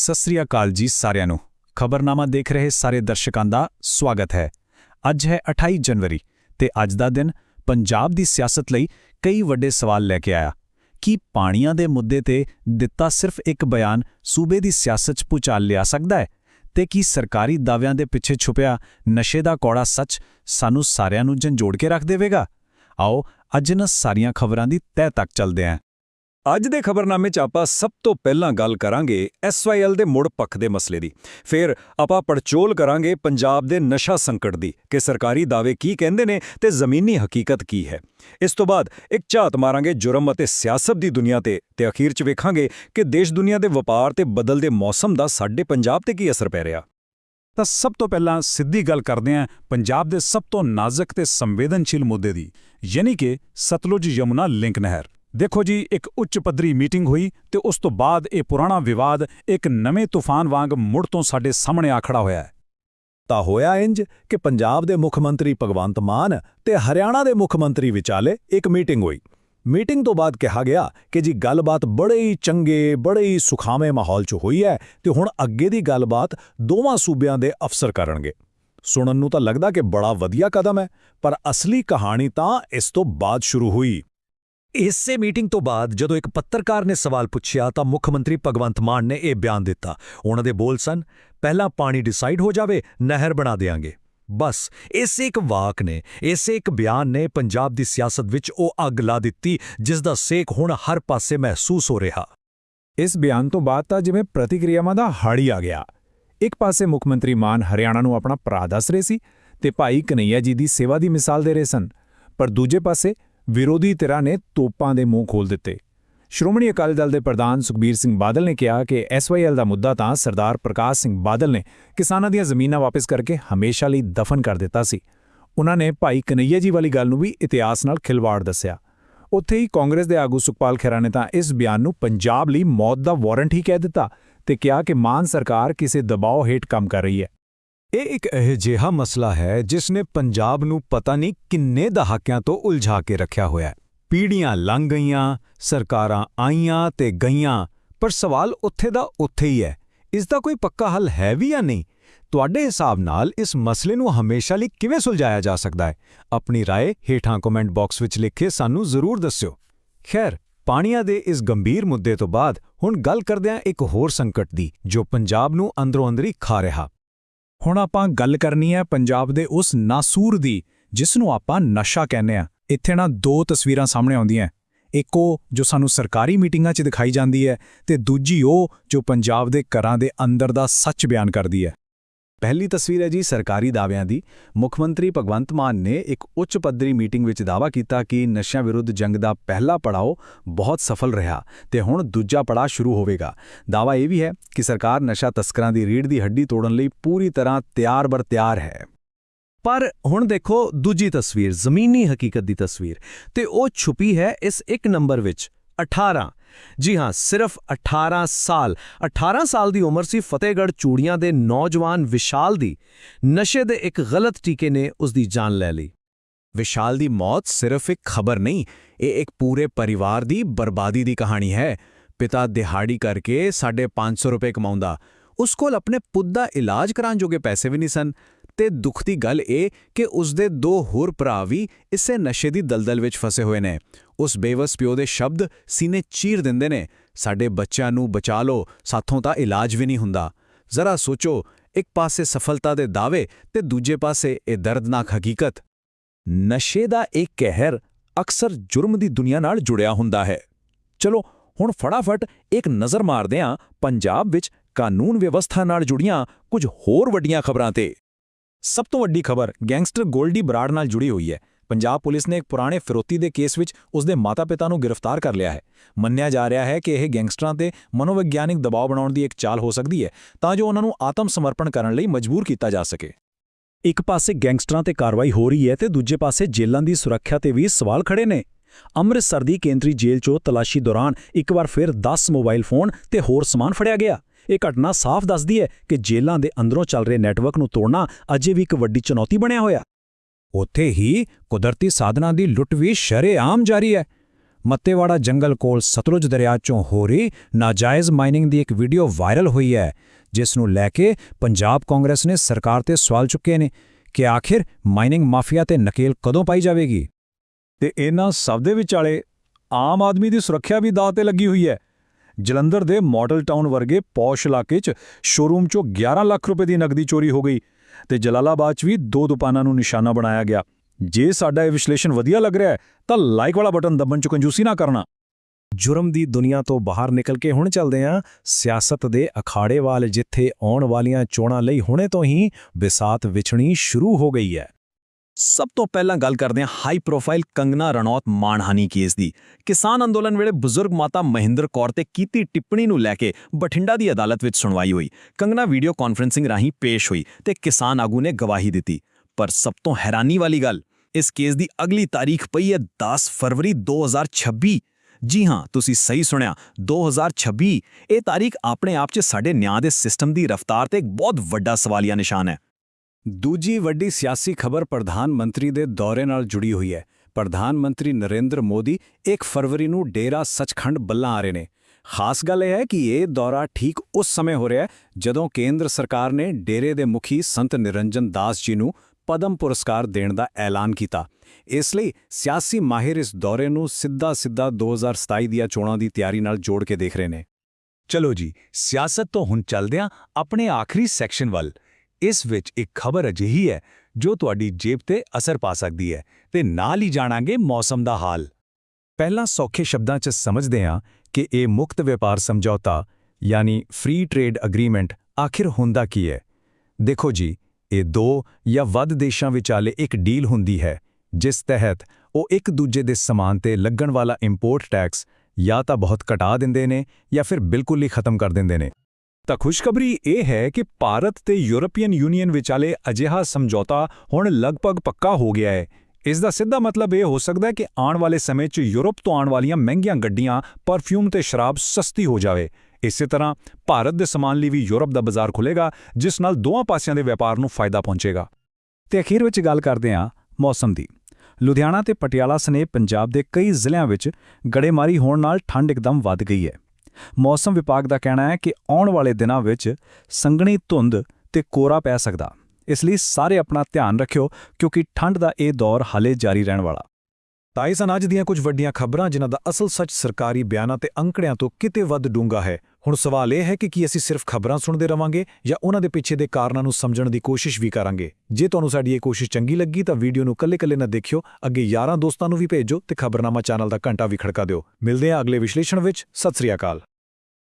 ਸਤਿ ਸ੍ਰੀ ਅਕਾਲ ਜੀ ਸਾਰਿਆਂ ਨੂੰ। ਖਬਰਨਾਮਾ ਦੇਖ ਰਹੇ ਸਾਰੇ ਦਰਸ਼ਕਾਂ ਦਾ ਸਵਾਗਤ ਹੈ। ਅੱਜ ਹੈ 28 ਜਨਵਰੀ ਤੇ ਅੱਜ ਦਾ ਦਿਨ ਪੰਜਾਬ ਦੀ ਸਿਆਸਤ ਲਈ ਕਈ ਵੱਡੇ ਸਵਾਲ ਲੈ ਕੇ ਆਇਆ। ਕੀ ਪਾਣੀਆਂ ਦੇ ਮੁੱਦੇ ਤੇ ਦਿੱਤਾ ਸਿਰਫ ਇੱਕ ਬਿਆਨ ਸੂਬੇ ਦੀ ਸਿਆਸਤ 'ਚ ਭੂਚਾਲ ਲਿਆ ਸਕਦਾ ਹੈ ਤੇ ਕੀ ਸਰਕਾਰੀ ਦਾਅਵਿਆਂ ਦੇ ਪਿੱਛੇ ਛੁਪਿਆ ਨਸ਼ੇ ਦਾ ਕੌੜਾ ਸੱਚ ਸਾਨੂੰ ਸਾਰਿਆਂ ਨੂੰ ਝੰਜੋੜ ਕੇ ਰੱਖ ਦੇਵੇਗਾ? ਆਓ ਅੱਜ ਇਹਨਾਂ ਸਾਰੀਆਂ ਖਬਰਾਂ ਦੀ ਤਹਿ ਤੱਕ ਚੱਲਦੇ ਹਾਂ। ਅੱਜ ਦੇ ਖਬਰਨਾਮੇ 'ਚ ਆਪਾਂ ਸਭ ਤੋਂ ਪਹਿਲਾਂ ਗੱਲ ਕਰਾਂਗੇ ਐਸਵਾਈਐਲ ਦੇ ਮੁੜ ਪੱਖ ਦੇ ਮਸਲੇ ਦੀ। ਫਿਰ ਆਪਾਂ ਪੜਚੋਲ ਕਰਾਂਗੇ ਪੰਜਾਬ ਦੇ ਨਸ਼ਾ ਸੰਕਟ ਦੀ ਕਿ ਸਰਕਾਰੀ ਦਾਅਵੇ ਕੀ ਕਹਿੰਦੇ ਨੇ ਤੇ ਜ਼ਮੀਨੀ ਹਕੀਕਤ ਕੀ ਹੈ। ਇਸ ਤੋਂ ਬਾਅਦ ਇੱਕ ਝਾਤ ਮਾਰਾਂਗੇ ਜੁਰਮ ਅਤੇ ਸਿਆਸਤ ਦੀ ਦੁਨੀਆ ਤੇ ਤੇ ਅਖੀਰ 'ਚ ਵੇਖਾਂਗੇ ਕਿ ਦੇਸ਼ ਦੁਨੀਆ ਦੇ ਵਪਾਰ ਤੇ ਬਦਲਦੇ ਮੌਸਮ ਦਾ ਸਾਡੇ ਪੰਜਾਬ ਤੇ ਕੀ ਅਸਰ ਪੈ ਰਿਹਾ। ਤਾਂ ਸਭ ਤੋਂ ਪਹਿਲਾਂ ਸਿੱਧੀ ਗੱਲ ਕਰਦੇ ਹਾਂ ਪੰਜਾਬ ਦੇ ਸਭ ਤੋਂ ਨਾਜ਼ੁਕ ਤੇ ਸੰਵੇਦਨਸ਼ੀਲ ਮੁੱਦੇ ਦੀ, ਯਾਨੀ ਕਿ ਸਤਲੁਜ ਯਮੁਨਾ ਲਿੰਕ ਨਹਿਰ। ਦੇਖੋ ਜੀ, ਇੱਕ ਉੱਚ ਪੱਧਰੀ ਮੀਟਿੰਗ ਹੋਈ ਤੇ ਉਸ ਤੋਂ ਬਾਅਦ ਇਹ ਪੁਰਾਣਾ ਵਿਵਾਦ ਇੱਕ ਨਵੇਂ ਤੂਫਾਨ ਵਾਂਗ ਮੁੜ ਤੋਂ ਸਾਡੇ ਸਾਹਮਣੇ ਆ ਖੜਾ ਹੋਇਆ ਹੈ। ਤਾਂ ਹੋਇਆ ਇੰਜ ਕਿ ਪੰਜਾਬ ਦੇ ਮੁੱਖ ਮੰਤਰੀ ਭਗਵੰਤ ਮਾਨ ਤੇ ਹਰਿਆਣਾ ਦੇ ਮੁੱਖ ਮੰਤਰੀ ਵਿਚਾਲੇ ਇੱਕ ਮੀਟਿੰਗ ਹੋਈ। ਮੀਟਿੰਗ ਤੋਂ ਬਾਅਦ ਕਿਹਾ ਗਿਆ ਕਿ ਜੀ, ਗੱਲਬਾਤ ਬੜੇ ਹੀ ਚੰਗੇ, ਬੜੇ ਹੀ ਸੁਖਾਵੇਂ ਮਾਹੌਲ 'ਚ ਹੋਈ ਹੈ ਤੇ ਹੁਣ ਅੱਗੇ ਦੀ ਗੱਲਬਾਤ ਦੋਵਾਂ ਸੂਬਿਆਂ ਦੇ ਅਫਸਰ ਕਰਨਗੇ। ਸੁਣਨ ਨੂੰ ਤਾਂ ਲੱਗਦਾ ਕਿ ਬੜਾ ਵਧੀਆ ਕਦਮ ਹੈ, ਪਰ ਅਸਲੀ ਕਹਾਣੀ ਤਾਂ ਇਸ ਤੋਂ ਬਾਅਦ ਸ਼ੁਰੂ ਹੋਈ। ਇਸੇ ਮੀਟਿੰਗ ਤੋਂ ਬਾਅਦ ਜਦੋਂ ਇੱਕ ਪੱਤਰਕਾਰ ਨੇ ਸਵਾਲ ਪੁੱਛਿਆ ਤਾਂ ਮੁੱਖ ਮੰਤਰੀ ਭਗਵੰਤ ਮਾਨ ਨੇ ਇਹ ਬਿਆਨ ਦਿੱਤਾ। ਉਹਨਾਂ ਦੇ ਬੋਲ ਸਨ, ਪਹਿਲਾਂ ਪਾਣੀ ਡਿਸਾਈਡ ਹੋ ਜਾਵੇ, ਨਹਿਰ ਬਣਾ ਦੇਾਂਗੇ ਬਸ, ਇਸੇ ਇੱਕ ਵਾਕ ਨੇ, ਇਸੇ ਇੱਕ ਬਿਆਨ ਨੇ ਪੰਜਾਬ ਦੀ ਸਿਆਸਤ ਵਿੱਚ ਉਹ ਅੱਗ ਲਾ ਦਿੱਤੀ, ਜਿਸ ਦਾ ਸੇਕ ਹੁਣ ਹਰ ਪਾਸੇ ਮਹਿਸੂਸ ਹੋ ਰਿਹਾ। ਇਸ ਬਿਆਨ ਤੋਂ ਬਾਅਦ ਤਾਂ ਜਿਵੇਂ ਪ੍ਰਤੀਕਿਰਿਆਵਾਂ ਦਾ ਹਾੜੀ ਆ ਗਿਆ। ਇੱਕ ਪਾਸੇ ਮੁੱਖ ਮੰਤਰੀ ਮਾਨ ਹਰਿਆਣਾ ਨੂੰ ਆਪਣਾ ਭਰਾ ਦੱਸ ਰਹੇ ਸੀ ਤੇ ਭਾਈ ਕਨਈਆ ਜੀ ਦੀ ਸੇਵਾ ਦੀ ਮਿਸਾਲ ਦੇ ਰਹੇ ਸਨ, ਪਰ ਦੂਜੇ ਪਾਸੇ ਵਿਰੋਧੀ ਧਿਰਾਂ ਨੇ ਤੋਪਾਂ ਦੇ ਮੂੰਹ ਖੋਲ ਦਿੱਤੇ। ਸ਼੍ਰੋਮਣੀ ਅਕਾਲੀ ਦਲ ਦੇ ਪ੍ਰਧਾਨ ਸੁਖਬੀਰ ਸਿੰਘ ਬਾਦਲ ਨੇ ਕਿਹਾ ਕਿ ਐਸਵਾਈਐਲ ਦਾ ਮੁੱਦਾ ਤਾਂ ਸਰਦਾਰ ਪ੍ਰਕਾਸ਼ ਸਿੰਘ ਬਾਦਲ ਨੇ ਕਿਸਾਨਾਂ ਦੀਆਂ ਜ਼ਮੀਨਾਂ ਵਾਪਸ ਕਰਕੇ ਹਮੇਸ਼ਾ ਲਈ ਦਫਨ ਕਰ ਦਿੱਤਾ ਸੀ। ਉਹਨਾਂ ਨੇ ਭਾਈ ਕਨਈਆ ਜੀ ਵਾਲੀ ਗੱਲ ਨੂੰ ਵੀ ਇਤਿਹਾਸ ਨਾਲ ਖਿਲਵਾੜ ਦੱਸਿਆ। ਉੱਥੇ ਹੀ ਕਾਂਗਰਸ ਦੇ ਆਗੂ ਸੁਖਪਾਲ ਖਹਿਰਾ ਨੇ ਤਾਂ ਇਸ ਬਿਆਨ ਨੂੰ ਪੰਜਾਬ ਲਈ ਮੌਤ ਦਾ ਵਾਰੰਟ ਹੀ ਕਹਿ ਦਿੱਤਾ ਤੇ ਕਿਹਾ ਕਿ ਮਾਨ ਸਰਕਾਰ ਕਿਸੇ ਦਬਾਅ ਹੇਠ ਕੰਮ ਕਰ ਰਹੀ ਹੈ। ਇਹ ਇੱਕ ਅਜਿਹਾ ਮਸਲਾ ਹੈ ਜਿਸ ਨੇ ਪੰਜਾਬ ਨੂੰ ਪਤਾ ਨਹੀਂ ਕਿੰਨੇ ਦਹਾਕਿਆਂ ਤੋਂ ਉਲਝਾ ਕੇ ਰੱਖਿਆ ਹੋਇਆ ਹੈ ਪੀੜ੍ਹੀਆਂ ਲੰਘ ਗਈਆਂ ਸਰਕਾਰਾਂ ਆਈਆਂ ਤੇ ਗਈਆਂ ਪਰ ਸਵਾਲ ਉੱਥੇ ਦਾ ਉੱਥੇ ਹੀ ਹੈ ਇਸ ਦਾ ਕੋਈ ਪੱਕਾ ਹੱਲ ਹੈ ਵੀ ਜਾਂ ਨਹੀਂ ਤੁਹਾਡੇ ਹਿਸਾਬ ਨਾਲ ਇਸ ਮਸਲੇ ਨੂੰ ਹਮੇਸ਼ਾ ਲਈ ਕਿਵੇਂ ਸੁਲਝਾਇਆ ਜਾ ਸਕਦਾ ਹੈ ਆਪਣੀ رائے ਹੇਠਾਂ ਕਮੈਂਟ ਬਾਕਸ ਵਿੱਚ ਲਿਖ ਕੇ ਸਾਨੂੰ ਜ਼ਰੂਰ ਦੱਸਿਓ ਖੈਰ ਪਾਣੀਆਂ ਦੇ ਇਸ ਗੰਭੀਰ ਮੁੱਦੇ ਤੋਂ ਬਾਅਦ ਹੁਣ ਗੱਲ ਕਰਦੇ ਹਾਂ ਇੱਕ ਹੋਰ ਸੰਕਟ ਦੀ ਜੋ ਪੰਜਾਬ ਨੂੰ ਅੰਦਰੋਂ ਅੰਦਰੀ ਖਾ ਰਿਹਾ ਹੁਣ ਆਪਾਂ ਗੱਲ ਕਰਨੀ ਹੈ ਪੰਜਾਬ ਦੇ ਉਸ ਨਾਸੂਰ ਦੀ ਜਿਸ ਨੂੰ ਆਪਾਂ ਨਸ਼ਾ ਕਹਿੰਦੇ ਆ ਇੱਥੇ ਨਾ ਦੋ ਤਸਵੀਰਾਂ ਸਾਹਮਣੇ ਆਉਂਦੀਆਂ ਇੱਕ ਉਹ ਜੋ ਸਾਨੂੰ ਸਰਕਾਰੀ ਮੀਟਿੰਗਾਂ 'ਚ ਦਿਖਾਈ ਜਾਂਦੀ ਹੈ ਤੇ ਦੂਜੀ ਉਹ ਜੋ ਪੰਜਾਬ ਦੇ ਘਰਾਂ ਦੇ ਅੰਦਰ ਦਾ ਸੱਚ ਬਿਆਨ ਕਰਦੀ ਹੈ। ਪਹਿਲੀ ਤਸਵੀਰ ਹੈ ਜੀ ਸਰਕਾਰੀ ਦਾਅਵਿਆਂ ਦੀ। ਮੁੱਖ ਮੰਤਰੀ ਭਗਵੰਤ ਮਾਨ ਨੇ ਇੱਕ ਉੱਚ ਪੱਧਰੀ ਮੀਟਿੰਗ ਵਿੱਚ ਦਾਅਵਾ ਕੀਤਾ ਕਿ ਨਸ਼ਿਆਂ ਵਿਰੁੱਧ ਜੰਗ ਦਾ ਪਹਿਲਾ ਪੜਾਅ ਬਹੁਤ ਸਫਲ ਰਿਹਾ ਤੇ ਹੁਣ ਦੂਜਾ ਪੜਾਅ ਸ਼ੁਰੂ ਹੋਵੇਗਾ। ਦਾਅਵਾ ਇਹ ਵੀ ਹੈ ਕਿ ਸਰਕਾਰ ਨਸ਼ਾ ਤਸਕਰਾਂ ਦੀ ਰੀੜ ਦੀ ਹੱਡੀ ਤੋੜਨ ਲਈ ਪੂਰੀ ਤਰ੍ਹਾਂ ਤਿਆਰ-ਬਰ ਤਿਆਰ ਹੈ। ਪਰ ਹੁਣ ਦੇਖੋ ਦੂਜੀ ਤਸਵੀਰ, ਜ਼ਮੀਨੀ ਹਕੀਕਤ ਦੀ ਤਸਵੀਰ ਤੇ ਉਹ ਛੁਪੀ ਹੈ ਇਸ ਇੱਕ ਨੰਬਰ ਵਿੱਚ। 18 ਜੀ ਹਾਂ, ਸਿਰਫ 18 ਸਾਲ। 18 ਸਾਲ ਦੀ ਉਮਰ ਸੀ ਫਤਿਹਗੜ੍ਹ ਚੂੜੀਆਂ ਦੇ ਨੌਜਵਾਨ ਵਿਸ਼ਾਲ ਦੀ। ਨਸ਼ੇ ਦੇ ਇੱਕ ਗਲਤ ਟੀਕੇ ਨੇ ਉਸ ਦੀ ਜਾਨ ਲੈ ਲਈ। ਵਿਸ਼ਾਲ ਦੀ ਮੌਤ ਸਿਰਫ ਇੱਕ ਖਬਰ ਨਹੀਂ, ਇਹ ਇੱਕ ਪੂਰੇ ਪਰਿਵਾਰ ਦੀ ਬਰਬਾਦੀ ਦੀ ਕਹਾਣੀ ਹੈ। ਪਿਤਾ ਦਿਹਾੜੀ ਕਰਕੇ 550 ਰੁਪਏ ਕਮਾਉਂਦਾ। ਉਸ ਕੋਲ ਆਪਣੇ ਪੁੱਤ ਦਾ ਇਲਾਜ ਕਰਾਉਣ ਜੋਗੇ ਪੈਸੇ ਵੀ ਨਹੀਂ ਸਨ। ਤੇ ਦੁੱਖ ਦੀ ਗੱਲ ਇਹ ਕਿ ਉਸ ਦੇ ਦੋ ਹੋਰ ਭਰਾ ਵੀ ਇਸੇ ਨਸ਼ੇ ਦੀ ਦਲਦਲ ਵਿੱਚ ਫਸੇ ਹੋਏ ਨੇ। ਉਸ ਬੇਵਸ ਪਿਓ ਦੇ ਸ਼ਬਦ ਸੀਨੇ ਚੀਰ ਦਿੰਦੇ ਨੇ। ਸਾਡੇ ਬੱਚਿਆਂ ਨੂੰ ਬਚਾ ਲਓ, ਸਾਥੋਂ ਤਾਂ ਇਲਾਜ ਵੀ ਨਹੀਂ ਹੁੰਦਾ। ਜ਼ਰਾ ਸੋਚੋ, ਇੱਕ ਪਾਸੇ ਸਫਲਤਾ ਦੇ ਦਾਅਵੇ ਤੇ ਦੂਜੇ ਪਾਸੇ ਇਹ ਦਰਦਨਾਕ ਹਕੀਕਤ। ਨਸ਼ੇ ਦਾ ਇਹ ਕਹਿਰ ਅਕਸਰ ਜੁਰਮ ਦੀ ਦੁਨੀਆ ਨਾਲ ਜੁੜਿਆ ਹੁੰਦਾ ਹੈ। ਚਲੋ, ਹੁਣ ਫਟਾਫਟ ਇੱਕ ਨਜ਼ਰ ਮਾਰਦੇ ਹਾਂ ਪੰਜਾਬ ਵਿੱਚ ਕਾਨੂੰਨ ਵਿਵਸਥਾ ਨਾਲ ਜੁੜੀਆਂ ਕੁਝ ਹੋਰ ਵੱਡੀਆਂ ਖਬਰਾਂ ਤੇ। ਸਭ ਤੋਂ ਵੱਡੀ ਖਬਰ ਗੈਂਗਸਟਰ ਗੋਲਡੀ ਬਰਾੜ ਨਾਲ ਜੁੜੀ ਹੋਈ ਹੈ। ਪੰਜਾਬ ਪੁਲਿਸ ਨੇ ਇੱਕ ਪੁਰਾਣੇ ਫਿਰੋਤੀ ਦੇ ਕੇਸ ਵਿੱਚ ਉਸ ਦੇ ਮਾਤਾ-ਪਿਤਾ ਨੂੰ ਗ੍ਰਿਫਤਾਰ ਕਰ ਲਿਆ ਹੈ। ਮੰਨਿਆ ਜਾ ਰਿਹਾ ਹੈ ਕਿ ਇਹ ਗੈਂਗਸਟਰਾਂ ਤੇ ਮਨੋਵਿਗਿਆਨਿਕ ਦਬਾਅ ਬਣਾਉਣ ਦੀ ਇੱਕ ਚਾਲ ਹੋ ਸਕਦੀ ਹੈ, ਤਾਂ ਜੋ ਉਹਨਾਂ ਨੂੰ ਆਤਮ ਸਮਰਪਣ ਕਰਨ ਲਈ ਮਜਬੂਰ ਕੀਤਾ ਜਾ ਸਕੇ। ਇੱਕ ਪਾਸੇ ਗੈਂਗਸਟਰਾਂ ਤੇ ਕਾਰਵਾਈ ਹੋ ਰਹੀ ਹੈ ਤੇ ਦੂਜੇ ਪਾਸੇ ਜੇਲ੍ਹਾਂ ਦੀ ਸੁਰੱਖਿਆ ਤੇ ਵੀ ਸਵਾਲ ਖੜੇ ਨੇ। ਅੰਮ੍ਰਿਤਸਰ ਦੀ ਕੇਂਦਰੀ ਜੇਲ੍ਹ 'ਚੋਂ ਤਲਾਸ਼ੀ ਦੌਰਾਨ ਇੱਕ ਵਾਰ ਫਿਰ 10 ਮੋਬਾਈਲ ਫੋਨ ਤੇ ਹੋਰ ਸਮਾਨ ਫੜਿਆ ਗਿਆ। ਇਹ ਘਟਨਾ ਸਾਫ਼ ਦੱਸਦੀ ਹੈ ਕਿ ਜੇਲ੍ਹਾਂ ਦੇ ਅੰਦਰੋਂ ਚੱਲ ਰਹੇ ਨੈਟਵਰਕ ਨੂੰ ਤੋੜਨਾ ਅਜੇ ਵੀ ਇੱਕ ਵੱਡੀ ਚੁਣੌਤੀ ਬਣਿਆ ਹੋਇਆ। ਉੱਥੇ ਹੀ ਕੁਦਰਤੀ ਸਾਧਨਾਂ ਦੀ ਲੁੱਟ ਵੀ ਸ਼ਰੇਆਮ ਜਾਰੀ ਹੈ। ਮੱਤੇਵਾੜਾ ਜੰਗਲ ਕੋਲ ਸਤਲੁਜ ਦਰਿਆ 'ਚੋਂ ਹੋ ਰਹੀ ਨਾਜਾਇਜ਼ ਮਾਈਨਿੰਗ ਦੀ ਇੱਕ ਵੀਡੀਓ ਵਾਇਰਲ ਹੋਈ ਹੈ, ਜਿਸ ਨੂੰ ਲੈ ਕੇ ਪੰਜਾਬ ਕਾਂਗਰਸ ਨੇ ਸਰਕਾਰ ਤੇ ਸਵਾਲ ਚੁੱਕੇ ਨੇ ਕਿ ਆਖਿਰ ਮਾਈਨਿੰਗ ਮਾਫੀਆ ਤੇ ਨਕੇਲ ਕਦੋਂ ਪਾਈ ਜਾਵੇਗੀ। ਤੇ ਇਹਨਾਂ ਸਭ ਦੇ ਵਿਚਾਲੇ ਆਮ ਆਦਮੀ ਦੀ ਸੁਰੱਖਿਆ ਵੀ ਦਾਅ ਤੇ ਲੱਗੀ ਹੋਈ ਹੈ। ਜਲੰਧਰ ਦੇ ਮਾਡਲ ਟਾਊਨ ਵਰਗੇ ਪੌਸ਼ ਇਲਾਕੇ 'ਚ ਸ਼ੋਰੂਮ 'ਚੋਂ 11 ਲੱਖ ਰੁਪਏ ਦੀ ਨਕਦੀ ਚੋਰੀ ਹੋ ਗਈ। ਤੇ ਜਲਾਲਾਬਾਦ 'ਚ ਵੀ ਦੋ ਦੁਕਾਨਾਂ ਨੂੰ ਨਿਸ਼ਾਨਾ ਬਣਾਇਆ ਗਿਆ। ਜੇ ਸਾਡਾ ਇਹ ਵਿਸ਼ਲੇਸ਼ਣ ਵਧੀਆ ਲੱਗ ਰਿਹਾ ਹੈ, ਤਾਂ ਲਾਈਕ ਵਾਲਾ ਬਟਨ ਦਬਣ 'ਚ ਕੰਜੂਸੀ ਨਾ ਕਰਨਾ। ਜੁਰਮ ਦੀ ਦੁਨੀਆ ਤੋਂ ਬਾਹਰ ਨਿਕਲ ਕੇ ਹੁਣ ਚੱਲਦੇ ਹਾਂ ਸਿਆਸਤ ਦੇ ਅਖਾੜੇ ਵਾਲ ਜਿੱਥੇ ਆਉਣ ਵਾਲੀਆਂ ਚੋਣਾਂ ਲਈ ਹੁਣੇ ਤੋਂ ਹੀ ਬਿਸਾਤ ਵਿਛਣੀ ਸ਼ੁਰੂ ਹੋ ਗਈ ਹੈ। ਸਭ ਤੋਂ ਪਹਿਲਾਂ ਗੱਲ ਕਰਦੇ ਹਾਂ ਹਾਈ ਪ੍ਰੋਫਾਈਲ ਕੰਗਨਾ ਰਣੌਤ ਮਾਣਹਾਨੀ ਕੇਸ ਦੀ। ਕਿਸਾਨ ਅੰਦੋਲਨ ਵੇਲੇ ਬਜ਼ੁਰਗ ਮਾਤਾ ਮਹਿੰਦਰ ਕੌਰ ਤੇ ਕੀਤੀ ਟਿੱਪਣੀ ਨੂੰ ਲੈ ਕੇ ਬਠਿੰਡਾ ਦੀ ਅਦਾਲਤ ਵਿੱਚ ਸੁਣਵਾਈ ਹੋਈ। ਕੰਗਨਾ ਵੀਡੀਓ ਕਾਨਫਰੈਂਸਿੰਗ ਰਾਹੀਂ ਪੇਸ਼ ਹੋਈ ਤੇ ਕਿਸਾਨ ਆਗੂ ਨੇ ਗਵਾਹੀ ਦਿੱਤੀ। ਪਰ ਸਭ ਤੋਂ ਹੈਰਾਨੀ ਵਾਲੀ ਗੱਲ, ਇਸ ਕੇਸ ਦੀ ਅਗਲੀ ਤਾਰੀਖ ਪਈ ਹੈ 10 ਫਰਵਰੀ 2026 ਜੀ ਹਾਂ, ਤੁਸੀਂ ਸਹੀ ਸੁਣਿਆ 2026 ਇਹ ਤਾਰੀਖ ਆਪਣੇ ਆਪ 'ਚ ਸਾਡੇ ਨਿਆਂ ਦੇ ਸਿਸਟਮ ਦੀ ਰਫ਼ਤਾਰ ਤੇ ਇੱਕ ਬਹੁਤ ਵੱਡਾ ਸਵਾਲੀਆ ਨਿਸ਼ਾਨ ਹੈ। ਦੂਜੀ ਵੱਡੀ ਸਿਆਸੀ ਖਬਰ ਪ੍ਰਧਾਨ ਮੰਤਰੀ ਦੇ ਦੌਰੇ ਨਾਲ ਜੁੜੀ ਹੋਈ ਹੈ। ਪ੍ਰਧਾਨ ਮੰਤਰੀ ਨਰਿੰਦਰ ਮੋਦੀ 1 ਫਰਵਰੀ ਨੂੰ ਡੇਰਾ ਸੱਚਖੰਡ ਬੱਲਾਂ ਆ ਰਹੇ ਨੇ। ਖਾਸ ਗੱਲ ਇਹ ਹੈ ਕਿ ਇਹ ਦੌਰਾ ਠੀਕ ਉਸ ਸਮੇਂ ਹੋ ਰਿਹਾ ਹੈ ਜਦੋਂ ਕੇਂਦਰ ਸਰਕਾਰ ਨੇ ਡੇਰੇ ਦੇ ਮੁਖੀ ਸੰਤ ਨਿਰੰਜਨ ਦਾਸ ਜੀ ਨੂੰ ਪਦਮ ਪੁਰਸਕਾਰ ਦੇਣ ਦਾ ਐਲਾਨ ਕੀਤਾ। ਇਸ ਲਈ ਸਿਆਸੀ ਮਾਹਿਰ ਇਸ ਦੌਰੇ ਨੂੰ ਸਿੱਧਾ-ਸਿੱਧਾ 2027 ਦੀਆਂ ਚੋਣਾਂ ਦੀ ਤਿਆਰੀ ਨਾਲ ਜੋੜ ਕੇ ਦੇਖ ਰਹੇ ਨੇ। ਚਲੋ ਜੀ, ਸਿਆਸਤ ਤੋਂ ਹੁਣ ਚੱਲਦਿਆਂ ਆਪਣੇ ਆਖਰੀ ਸੈਕਸ਼ਨ ਵੱਲ। ਇਸ ਵਿੱਚ ਇੱਕ ਖਬਰ ਅਜਿਹੀ ਹੈ ਜੋ ਤੁਹਾਡੀ ਜੇਬ ਤੇ ਅਸਰ ਪਾ ਸਕਦੀ ਹੈ ਤੇ ਨਾਲ ਹੀ ਜਾਣਾਂਗੇ ਮੌਸਮ ਦਾ ਹਾਲ। ਪਹਿਲਾਂ ਸੌਖੇ ਸ਼ਬਦਾਂ 'ਚ ਸਮਝਦੇ ਹਾਂ ਕਿ ਇਹ ਮੁਕਤ ਵਪਾਰ ਸਮਝੌਤਾ, ਯਾਨੀ ਫ੍ਰੀ ਟ੍ਰੇਡ ਐਗਰੀਮੈਂਟ ਆਖਿਰ ਹੁੰਦਾ ਕੀ ਹੈ। ਦੇਖੋ ਜੀ, ਇਹ ਦੋ ਜਾਂ ਵੱਧ ਦੇਸ਼ਾਂ ਵਿਚਾਲੇ ਇੱਕ ਡੀਲ ਹੁੰਦੀ ਹੈ, ਜਿਸ ਤਹਿਤ ਉਹ ਇੱਕ ਦੂਜੇ ਦੇ ਸਮਾਨ ਤੇ ਲੱਗਣ ਵਾਲਾ ਇੰਪੋਰਟ ਟੈਕਸ ਜਾਂ ਤਾਂ ਬਹੁਤ ਘਟਾ ਦਿੰਦੇ ਨੇ ਜਾਂ ਫਿਰ ਬਿਲਕੁਲ ਹੀ ਖਤਮ ਕਰ ਦਿੰਦੇ ਨੇ। ਤਾਂ ਖੁਸ਼ਖਬਰੀ ਇਹ ਹੈ ਕਿ ਭਾਰਤ ਤੇ ਯੂਰਪੀਅਨ ਯੂਨੀਅਨ ਵਿਚਾਲੇ ਅਜਿਹਾ ਸਮਝੌਤਾ ਹੁਣ ਲਗਭਗ ਪੱਕਾ ਹੋ ਗਿਆ ਹੈ। ਇਸ ਦਾ ਸਿੱਧਾ ਮਤਲਬ ਇਹ ਹੋ ਸਕਦਾ ਹੈ ਕਿ ਆਉਣ ਵਾਲੇ ਸਮੇਂ 'ਚ ਯੂਰਪ ਤੋਂ ਆਉਣ ਵਾਲੀਆਂ ਮਹਿੰਗੀਆਂ ਗੱਡੀਆਂ, ਪਰਫਿਊਮ ਤੇ ਸ਼ਰਾਬ ਸਸਤੀ ਹੋ ਜਾਵੇ। ਇਸੇ ਤਰ੍ਹਾਂ ਭਾਰਤ ਦੇ ਸਮਾਨ ਲਈ ਵੀ ਯੂਰਪ ਦਾ ਬਾਜ਼ਾਰ ਖੁੱਲੇਗਾ ਜਿਸ ਨਾਲ ਦੋਵਾਂ ਪਾਸਿਆਂ ਦੇ ਵਪਾਰ ਨੂੰ ਫਾਇਦਾ ਪਹੁੰਚੇਗਾ। ਤੇ ਅਖੀਰ ਵਿੱਚ ਗੱਲ ਕਰਦੇ ਹਾਂ ਮੌਸਮ ਦੀ। ਲੁਧਿਆਣਾ ਤੇ ਪਟਿਆਲਾ ਸਨੇ ਪੰਜਾਬ ਦੇ ਕਈ ਜ਼ਿਲ੍ਹਿਆਂ ਵਿੱਚ ਗੜੇਮਾਰੀ ਹੋਣ ਨਾਲ ਠੰਡ ਇੱਕਦਮ ਵੱਧ ਗਈ ਹੈ। ਮੌਸਮ ਵਿਭਾਗ ਦਾ ਕਹਿਣਾ ਹੈ ਕਿ ਆਉਣ ਵਾਲੇ ਦਿਨਾਂ ਵਿੱਚ ਸੰਘਣੀ ਧੁੰਦ ਤੇ ਕੋਰਾ ਪੈ ਸਕਦਾ। ਇਸ ਲਈ ਸਾਰੇ ਆਪਣਾ ਧਿਆਨ ਰੱਖਿਓ, ਕਿਉਂਕਿ ਠੰਡ ਦਾ ਇਹ ਦੌਰ ਹਾਲੇ ਜਾਰੀ ਰਹਿਣ ਵਾਲਾ। ਤਾਂ ਇਹ ਸਨ ਦੀਆਂ ਕੁਝ ਵੱਡੀਆਂ ਖਬਰਾਂ, ਜਿਨ੍ਹਾਂ ਦਾ ਅਸਲ ਸੱਚ ਸਰਕਾਰੀ ਬਿਆਨਾਂ ਤੇ ਅੰਕੜਿਆਂ ਤੋਂ ਕਿਤੇ ਵੱਧ ਡੂੰਘਾ ਹੈ। ਹੁਣ ਸਵਾਲ ਇਹ ਹੈ ਕਿ ਕੀ ਅਸੀਂ ਸਿਰਫ ਖਬਰਾਂ ਸੁਣਦੇ ਰਵਾਂਗੇ ਜਾਂ ਉਹਨਾਂ ਦੇ ਪਿੱਛੇ ਦੇ ਕਾਰਨਾਂ ਨੂੰ ਸਮਝਣ ਦੀ ਕੋਸ਼ਿਸ਼ ਵੀ ਕਰਾਂਗੇ? ਜੇ ਤੁਹਾਨੂੰ ਸਾਡੀ ਇਹ ਕੋਸ਼ਿਸ਼ ਚੰਗੀ ਲੱਗੀ ਤਾਂ ਵੀਡੀਓ ਨੂੰ ਕੱਲੇ-ਕੱਲੇ ਨਾ ਦੇਖਿਓ, ਅੱਗੇ ਯਾਰਾਂ ਦੋਸਤਾਂ ਨੂੰ ਵੀ ਭੇਜੋ ਤੇ ਖਬਰਨਾਮਾ ਚੈਨਲ ਦਾ ਘੰਟਾ ਵੀ ਖੜਕਾ ਦਿਓ। ਮਿਲਦੇ ਹਾਂ ਅਗਲੇ ਵਿਸ਼ਲੇਸ਼ਣ ਵਿੱਚ। ਸਤਿ ਸ੍ਰੀ ਅਕਾਲ।